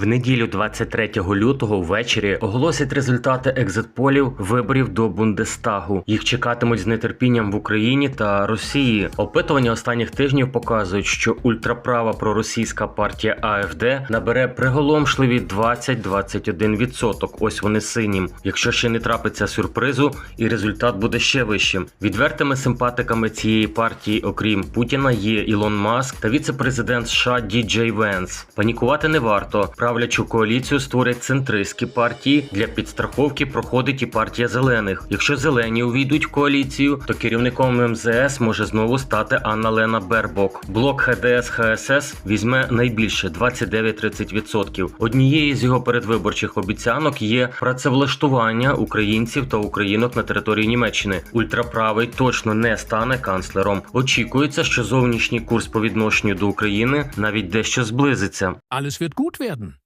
В неділю 23 лютого ввечері оголосять результати екзитполів виборів до Бундестагу. Їх чекатимуть з нетерпінням в Україні та Росії. Опитування останніх тижнів показують, що ультраправа проросійська партія АФД набере приголомшливі 20-21%. Ось вони синім. Якщо ще не трапиться сюрпризу, і результат буде ще вищим. Відвертими симпатиками цієї партії, окрім Путіна, є Ілон Маск та віце-президент США Ді Джей Венс. Панікувати не варто. Правлячу коаліцію створять центристські партії. Для підстраховки проходить і партія зелених. Якщо зелені увійдуть в коаліцію, то керівником МЗС може знову стати Анна Лена Бербок. Блок ХДС ХСС візьме найбільше 29-30%. Однією з його передвиборчих обіцянок є працевлаштування українців та українок на території Німеччини. Ультраправий точно не стане канцлером. Очікується, що зовнішній курс по відношенню до України навіть дещо зблизиться. Alles wird gut werden.